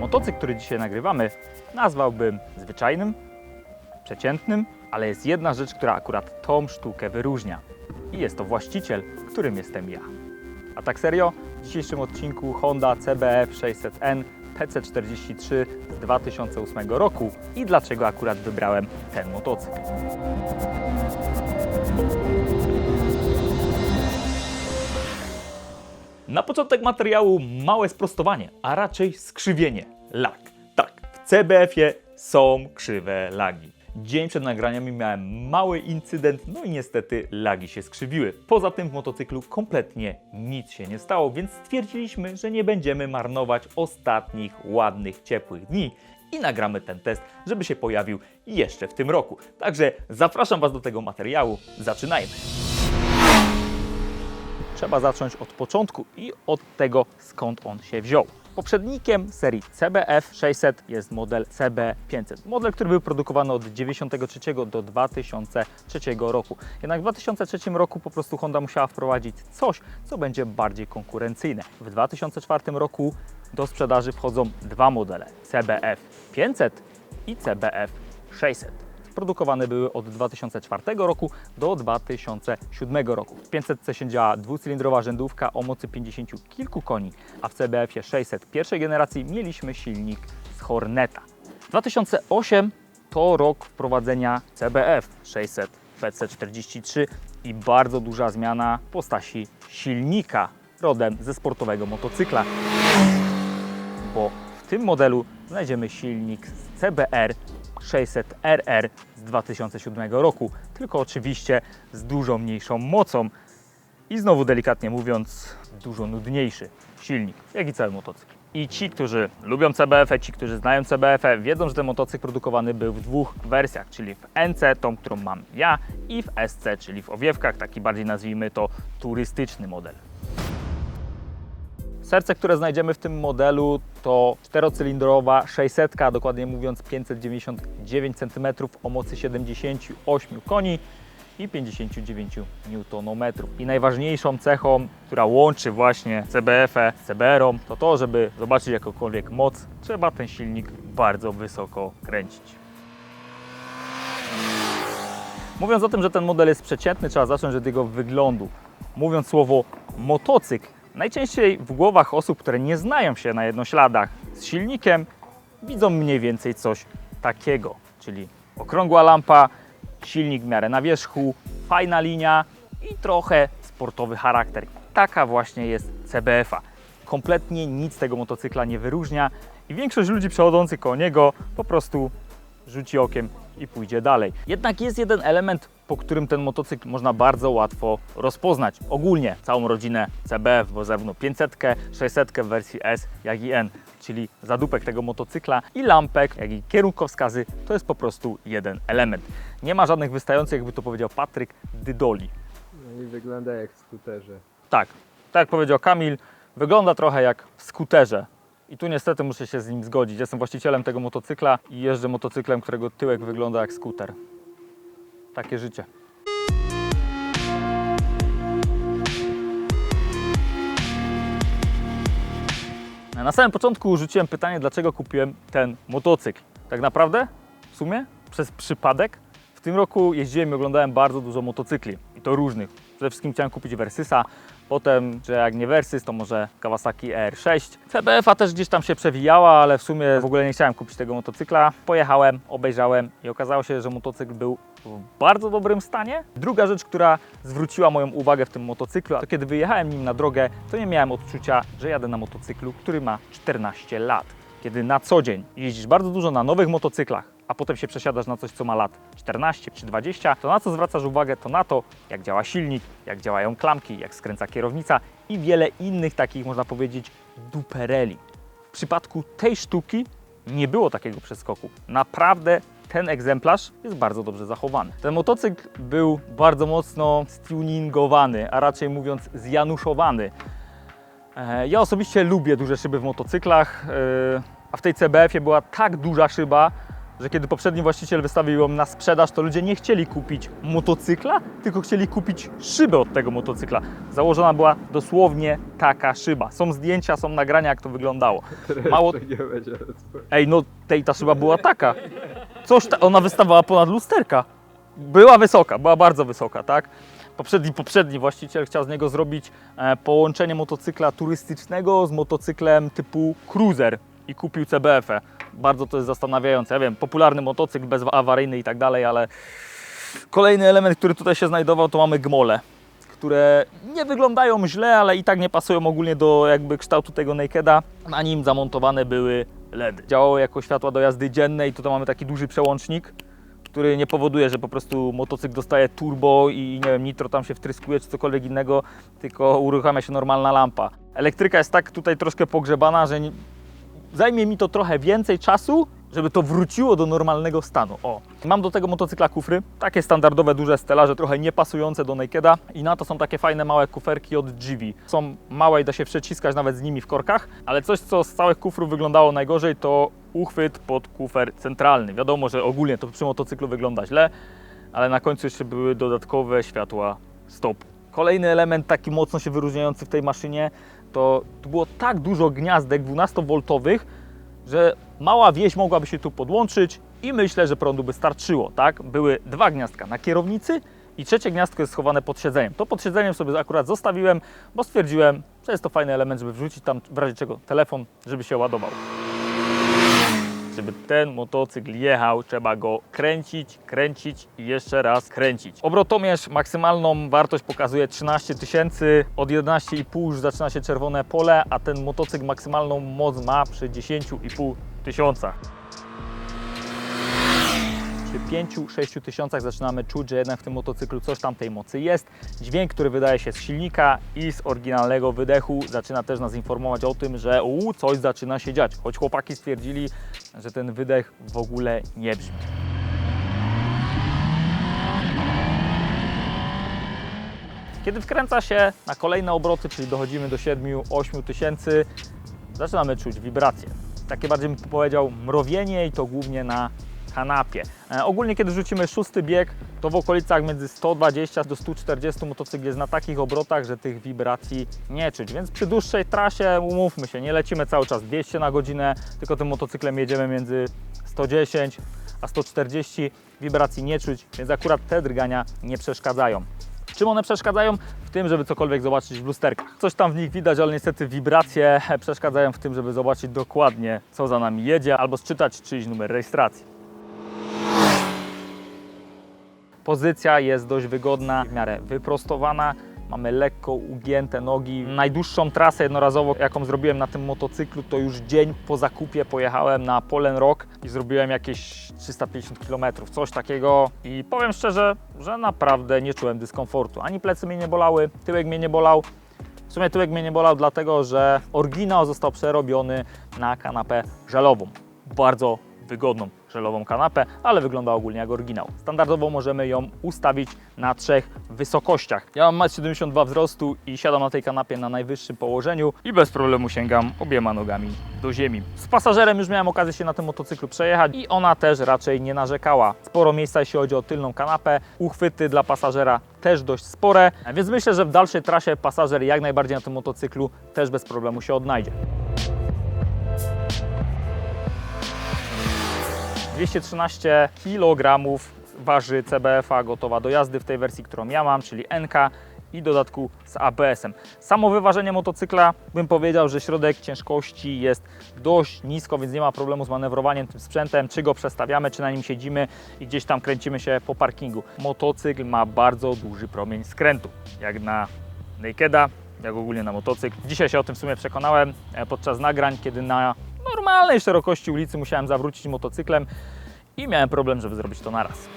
Motocykl, który dzisiaj nagrywamy, nazwałbym zwyczajnym, przeciętnym, ale jest jedna rzecz, która akurat tą sztukę wyróżnia. I jest to właściciel, którym jestem ja. A tak serio, w dzisiejszym odcinku Honda CBF 600N PC43 z 2008 roku i dlaczego akurat wybrałem ten motocykl. Na początek materiału małe sprostowanie, a raczej skrzywienie. Lag. Tak, w CBF-ie są krzywe lagi. Dzień przed nagraniami miałem mały incydent, no i niestety lagi się skrzywiły. Poza tym w motocyklu kompletnie nic się nie stało, więc stwierdziliśmy, że nie będziemy marnować ostatnich ładnych, ciepłych dni i nagramy ten test, żeby się pojawił jeszcze w tym roku. Także zapraszam Was do tego materiału. Zaczynajmy. Trzeba zacząć od początku i od tego, skąd on się wziął. Poprzednikiem serii CBF 600 jest model CB500. Model, który był produkowany od 1993 do 2003 roku. Jednak w 2003 roku po prostu Honda musiała wprowadzić coś, co będzie bardziej konkurencyjne. W 2004 roku do sprzedaży wchodzą dwa modele: CBF 500 i CBF 600 produkowane były od 2004 roku do 2007 roku. W 500 siedziała dwucylindrowa rzędówka o mocy 50 kilku koni, a w CBF-ie 600 pierwszej generacji mieliśmy silnik z Horneta. 2008 to rok wprowadzenia CBF 600 PC43 i bardzo duża zmiana w postaci silnika rodem ze sportowego motocykla bo w tym modelu znajdziemy silnik z CBR 600RR z 2007 roku, tylko oczywiście z dużo mniejszą mocą i znowu delikatnie mówiąc, dużo nudniejszy silnik, jak i cały motocykl. I ci, którzy lubią CBF, ci, którzy znają CBF, wiedzą, że ten motocykl produkowany był w dwóch wersjach, czyli w NC, tą, którą mam ja, i w SC, czyli w owiewkach, taki bardziej nazwijmy to turystyczny model. Serce, które znajdziemy w tym modelu to czterocylindrowa 600, a dokładnie mówiąc 599 cm o mocy 78 koni i 59 Nm. I najważniejszą cechą, która łączy właśnie CBF-ę z CBR-ą, to to, żeby zobaczyć jakąkolwiek moc, trzeba ten silnik bardzo wysoko kręcić. Mówiąc o tym, że ten model jest przeciętny, trzeba zacząć od jego wyglądu. Mówiąc słowo motocykl, najczęściej w głowach osób, które nie znają się na jednośladach z silnikiem, widzą mniej więcej coś takiego, czyli okrągła lampa, silnik w miarę na wierzchu, fajna linia i trochę sportowy charakter. Taka właśnie jest CBF-a. Kompletnie nic tego motocykla nie wyróżnia i większość ludzi przechodzących koło niego po prostu rzuci okiem i pójdzie dalej. Jednak jest jeden element, po którym ten motocykl można bardzo łatwo rozpoznać. Ogólnie całą rodzinę CBF, bo zarówno 500, 600 w wersji S, jak i N, czyli zadupek tego motocykla i lampek, jak i kierunkowskazy, to jest po prostu jeden element. Nie ma żadnych wystających, jakby to powiedział Patryk, dydoli. No i wygląda jak w skuterze. Tak, tak jak powiedział Kamil, wygląda trochę jak w skuterze. I tu niestety muszę się z nim zgodzić. Jestem właścicielem tego motocykla i jeżdżę motocyklem, którego tyłek wygląda jak skuter. Takie życie. Na samym początku rzuciłem pytanie, dlaczego kupiłem ten motocykl. Tak naprawdę, w sumie, przez przypadek. W tym roku jeździłem i oglądałem bardzo dużo motocykli i to różnych. Przede wszystkim chciałem kupić Versysa, potem, że jak nie Versys, to może Kawasaki R6. CBF-a też gdzieś tam się przewijała, ale w sumie w ogóle nie chciałem kupić tego motocykla. Pojechałem, obejrzałem i okazało się, że motocykl był w bardzo dobrym stanie. Druga rzecz, która zwróciła moją uwagę w tym motocyklu, to kiedy wyjechałem nim na drogę, to nie miałem odczucia, że jadę na motocyklu, który ma 14 lat. Kiedy na co dzień jeździsz bardzo dużo na nowych motocyklach, a potem się przesiadasz na coś, co ma lat 14 czy 20, to na co zwracasz uwagę, to na to, jak działa silnik, jak działają klamki, jak skręca kierownica i wiele innych takich, można powiedzieć, dupereli. W przypadku tej sztuki nie było takiego przeskoku. Naprawdę ten egzemplarz jest bardzo dobrze zachowany. Ten motocykl był bardzo mocno stuningowany, a raczej mówiąc zjanuszowany. E, Ja osobiście lubię duże szyby w motocyklach, e, a w tej CBF-ie była tak duża szyba, że kiedy poprzedni właściciel wystawił ją na sprzedaż, to ludzie nie chcieli kupić motocykla, tylko chcieli kupić szybę od tego motocykla. Założona była dosłownie taka szyba. Są zdjęcia, są nagrania, jak to wyglądało. Mało. Ej, no tej ta szyba była taka. Coś ta, ona wystawała ponad lusterka. Była wysoka, była bardzo wysoka, tak? Poprzedni, poprzedni właściciel chciał z niego zrobić e, połączenie motocykla turystycznego z motocyklem typu cruiser i kupił CBF-ę. Bardzo to jest zastanawiające. Ja wiem, popularny motocykl, bezawaryjny i tak dalej, ale kolejny element, który tutaj się znajdował, to mamy gmole, które nie wyglądają źle, ale i tak nie pasują ogólnie do jakby kształtu tego nakeda. Na nim zamontowane były LEDy. Działało jako światła do jazdy dziennej. Tutaj mamy taki duży przełącznik, który nie powoduje, że po prostu motocykl dostaje turbo i nie wiem, nitro tam się wtryskuje czy cokolwiek innego, tylko uruchamia się normalna lampa. Elektryka jest tak tutaj troszkę pogrzebana, że zajmie mi to trochę więcej czasu, żeby to wróciło do normalnego stanu. O. Mam do tego motocykla kufry, takie standardowe duże stelaże, trochę niepasujące do Nakeda i na to są takie fajne małe kuferki od GV. Są małe i da się przeciskać nawet z nimi w korkach, ale coś co z całych kufrów wyglądało najgorzej to uchwyt pod kufer centralny. Wiadomo, że ogólnie to przy motocyklu wygląda źle, ale na końcu jeszcze były dodatkowe światła stop. Kolejny element taki mocno się wyróżniający w tej maszynie to było tak dużo gniazdek 12V, że mała wieś mogłaby się tu podłączyć i myślę, że prądu by starczyło, tak? Były dwa gniazdka na kierownicy i trzecie gniazdko jest schowane pod siedzeniem. To pod siedzeniem sobie akurat zostawiłem, bo stwierdziłem, że jest to fajny element, żeby wrzucić tam w razie czego telefon, żeby się ładował. Żeby ten motocykl jechał, trzeba go kręcić, kręcić i jeszcze raz kręcić. Obrotomierz maksymalną wartość pokazuje 13 tysięcy, od 11,5 już zaczyna się czerwone pole, a ten motocykl maksymalną moc ma przy 10,5 tysiąca. Przy 5-6 tysiącach zaczynamy czuć, że jednak w tym motocyklu coś tam tej mocy jest. Dźwięk, który wydaje się z silnika i z oryginalnego wydechu zaczyna też nas informować o tym, że u, coś zaczyna się dziać. Choć chłopaki stwierdzili, że ten wydech w ogóle nie brzmi. Kiedy wkręca się na kolejne obroty, czyli dochodzimy do 7-8 tysięcy, zaczynamy czuć wibracje. Takie bardziej bym powiedział mrowienie i to głównie na kanapie. E, ogólnie kiedy rzucimy szósty bieg, to w okolicach między 120 do 140 motocykl jest na takich obrotach, że tych wibracji nie czuć. Więc przy dłuższej trasie, umówmy się, nie lecimy cały czas 200 na godzinę, tylko tym motocyklem jedziemy między 110 a 140, wibracji nie czuć, więc akurat te drgania nie przeszkadzają. Czym one przeszkadzają? W tym, żeby cokolwiek zobaczyć w lusterkach. Coś tam w nich widać, ale niestety wibracje przeszkadzają w tym, żeby zobaczyć dokładnie, co za nami jedzie, albo sczytać czyjś numer rejestracji. Pozycja jest dość wygodna, w miarę wyprostowana. Mamy lekko ugięte nogi. Najdłuższą trasę jednorazową, jaką zrobiłem na tym motocyklu, to już dzień po zakupie pojechałem na Polen Rock i zrobiłem jakieś 350 km, coś takiego. I powiem szczerze, że naprawdę nie czułem dyskomfortu. Ani plecy mnie nie bolały, tyłek mnie nie bolał. W sumie tyłek mnie nie bolał, dlatego że oryginał został przerobiony na kanapę żelową. Bardzo wygodną żelową kanapę, ale wygląda ogólnie jak oryginał. Standardowo możemy ją ustawić na trzech wysokościach. Ja mam 1,72 m wzrostu i siadam na tej kanapie na najwyższym położeniu i bez problemu sięgam obiema nogami do ziemi. Z pasażerem już miałem okazję się na tym motocyklu przejechać i ona też raczej nie narzekała. Sporo miejsca jeśli chodzi o tylną kanapę, uchwyty dla pasażera też dość spore, więc myślę, że w dalszej trasie pasażer jak najbardziej na tym motocyklu też bez problemu się odnajdzie. 213 kg waży CBF-a gotowa do jazdy w tej wersji, którą ja mam, czyli NK i dodatku z ABS-em. Samo wyważenie motocykla, bym powiedział, że środek ciężkości jest dość nisko, więc nie ma problemu z manewrowaniem tym sprzętem, czy go przestawiamy, czy na nim siedzimy i gdzieś tam kręcimy się po parkingu. Motocykl ma bardzo duży promień skrętu, jak na Nakeda, jak ogólnie na motocykl. Dzisiaj się o tym w sumie przekonałem e, podczas nagrań, kiedy na normalnej szerokości ulicy musiałem zawrócić motocyklem i miałem problem, żeby zrobić to naraz.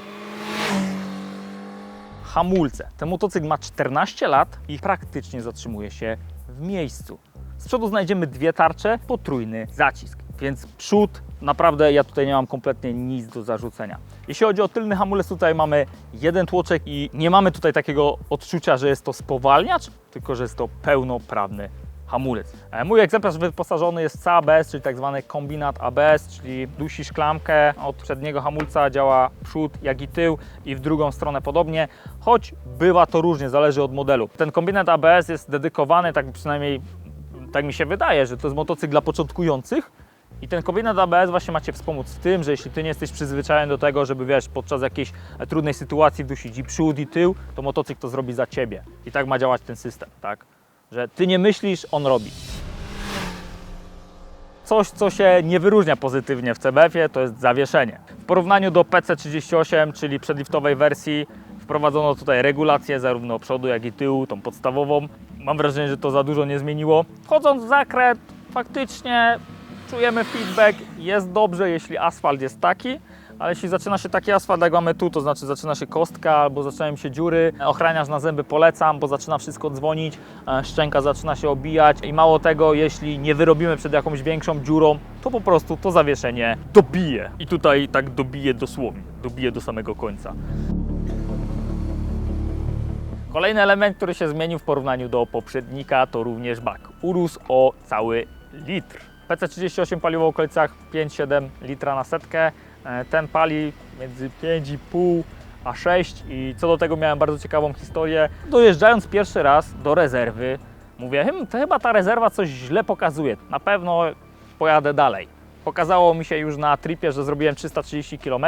Hamulce. Ten motocykl ma 14 lat i praktycznie zatrzymuje się w miejscu. Z przodu znajdziemy dwie tarcze, potrójny zacisk, więc przód naprawdę ja tutaj nie mam kompletnie nic do zarzucenia. Jeśli chodzi o tylny hamulec, tutaj mamy jeden tłoczek i nie mamy tutaj takiego odczucia, że jest to spowalniacz, tylko że jest to pełnoprawny hamulec. E, Mój egzemplarz wyposażony jest w CABS, czyli tak zwany kombinat ABS, czyli dusisz klamkę od przedniego hamulca, działa przód jak i tył i w drugą stronę podobnie, choć bywa to różnie, zależy od modelu. Ten kombinat ABS jest dedykowany, tak przynajmniej tak mi się wydaje, że to jest motocykl dla początkujących, i ten kombinat ABS właśnie macie wspomóc w tym, że jeśli ty nie jesteś przyzwyczajony do tego, żeby wiesz, podczas jakiejś e, trudnej sytuacji wdusić i przód i tył, to motocykl to zrobi za ciebie. I tak ma działać ten system, tak? Że ty nie myślisz, on robi. Coś, co się nie wyróżnia pozytywnie w CBF-ie, to jest zawieszenie. W porównaniu do PC38, czyli przedliftowej wersji, wprowadzono tutaj regulację zarówno przodu, jak i tyłu, tą podstawową. Mam wrażenie, że to za dużo nie zmieniło. Wchodząc w zakręt, faktycznie czujemy feedback, jest dobrze, jeśli asfalt jest taki, ale jeśli zaczyna się taki asfalt, jak mamy tu, to znaczy zaczyna się kostka albo zaczynają się dziury, ochraniarz na zęby polecam, bo zaczyna wszystko dzwonić, e, szczęka zaczyna się obijać i mało tego, jeśli nie wyrobimy przed jakąś większą dziurą, to po prostu to zawieszenie dobije. I tutaj tak dobije dosłownie, dobije do samego końca. Kolejny element, który się zmienił w porównaniu do poprzednika, to również bak. Urósł o cały litr. PC38 paliło w okolicach 5-7 litra na setkę. E, Ten pali między 5,5 a 6 i co do tego miałem bardzo ciekawą historię. Dojeżdżając pierwszy raz do rezerwy, mówię, hm, to chyba ta rezerwa coś źle pokazuje. Na pewno pojadę dalej. Pokazało mi się już na tripie, że zrobiłem 330 km.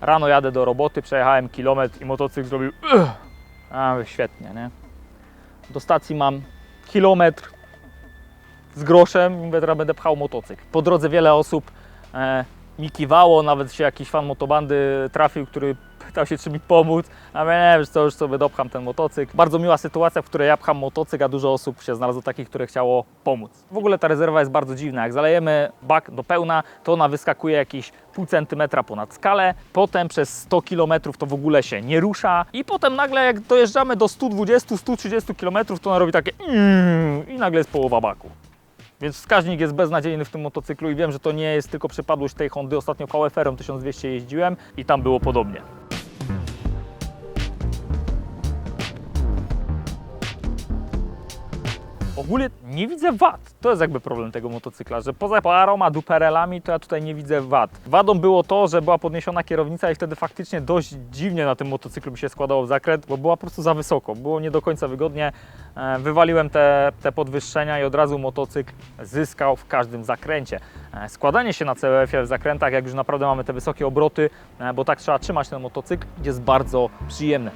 Rano jadę do roboty, przejechałem kilometr i motocykl zrobił. A, świetnie, nie? Do stacji mam kilometr z groszem i teraz będę pchał motocykl. Po drodze wiele osób e, mi kiwało, nawet się jakiś fan motobandy trafił, który pytał się, czy mi pomóc. A ja nie, co, już sobie dopcham ten motocykl. Bardzo miła sytuacja, w której ja pcham motocykl, a dużo osób się znalazło takich, które chciało pomóc. W ogóle ta rezerwa jest bardzo dziwna. Jak zalejemy bak do pełna, to ona wyskakuje jakieś pół centymetra ponad skalę, potem przez 100 km to w ogóle się nie rusza i potem nagle jak dojeżdżamy do 120-130 km, to ona robi takie i nagle jest połowa baku. Więc wskaźnik jest beznadziejny w tym motocyklu i wiem, że to nie jest tylko przypadłość tej Hondy. Ostatnio VFR-em 1200 jeździłem i tam było podobnie. Ogólnie nie widzę wad. To jest jakby problem tego motocykla, że poza paroma duperelami to ja tutaj nie widzę wad. Wadą było to, że była podniesiona kierownica i wtedy faktycznie dość dziwnie na tym motocyklu mi się składało w zakręt, bo była po prostu za wysoko. Było nie do końca wygodnie. E, Wywaliłem te, te podwyższenia i od razu motocykl zyskał w każdym zakręcie. E, Składanie się na CBF-ie w zakrętach, jak już naprawdę mamy te wysokie obroty, e, bo tak trzeba trzymać ten motocykl, jest bardzo przyjemne.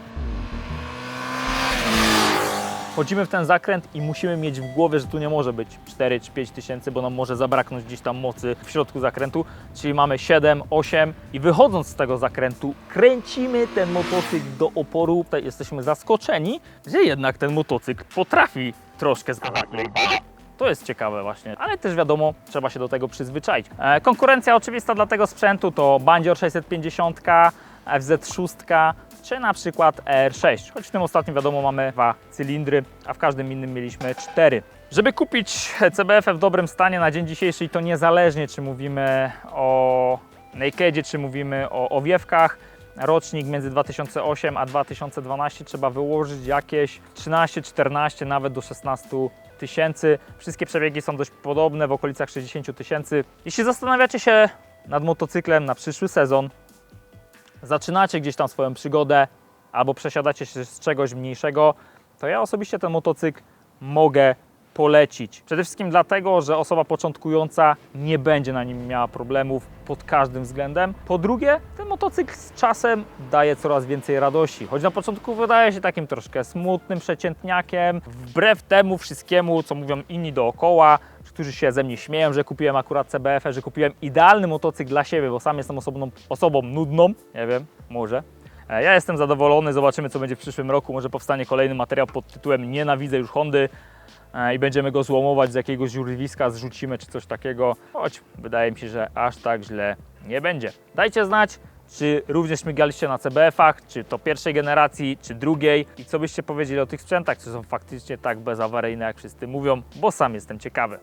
Wchodzimy w ten zakręt i musimy mieć w głowie, że tu nie może być 4 czy 5 tysięcy, bo nam może zabraknąć gdzieś tam mocy w środku zakrętu. Czyli mamy 7, 8 i wychodząc z tego zakrętu kręcimy ten motocykl do oporu. Tutaj jesteśmy zaskoczeni, że jednak ten motocykl potrafi troszkę zgadnąć. To jest ciekawe właśnie, ale też wiadomo, trzeba się do tego przyzwyczaić. E, konkurencja oczywista dla tego sprzętu to Bandior 650, FZ6 czy na przykład R6, choć w tym ostatnim wiadomo mamy dwa cylindry, a w każdym innym mieliśmy cztery. Żeby kupić CBF w dobrym stanie na dzień dzisiejszy i to niezależnie czy mówimy o Nakedzie, czy mówimy o owiewkach, rocznik między 2008 a 2012 trzeba wyłożyć jakieś 13, 14, nawet do 16 tysięcy. Wszystkie przebiegi są dość podobne, w okolicach 60 tysięcy. Jeśli zastanawiacie się nad motocyklem na przyszły sezon, zaczynacie gdzieś tam swoją przygodę albo przesiadacie się z czegoś mniejszego, to ja osobiście ten motocykl mogę polecić. Przede wszystkim dlatego, że osoba początkująca nie będzie na nim miała problemów pod każdym względem. Po drugie, ten motocykl z czasem daje coraz więcej radości. Choć na początku wydaje się takim troszkę smutnym przeciętniakiem, wbrew temu wszystkiemu, co mówią inni dookoła, którzy się ze mnie śmieją, że kupiłem akurat CBF, że kupiłem idealny motocykl dla siebie, bo sam jestem osobną, osobą nudną, nie wiem, może. E, Ja jestem zadowolony, zobaczymy co będzie w przyszłym roku. Może powstanie kolejny materiał pod tytułem Nienawidzę już Hondy e, i będziemy go złomować z jakiegoś urwiska, zrzucimy czy coś takiego. Choć wydaje mi się, że aż tak źle nie będzie. Dajcie znać, czy również śmigaliście na CBF-ach, czy to pierwszej generacji, czy drugiej i co byście powiedzieli o tych sprzętach, czy są faktycznie tak bezawaryjne jak wszyscy mówią, bo sam jestem ciekawy.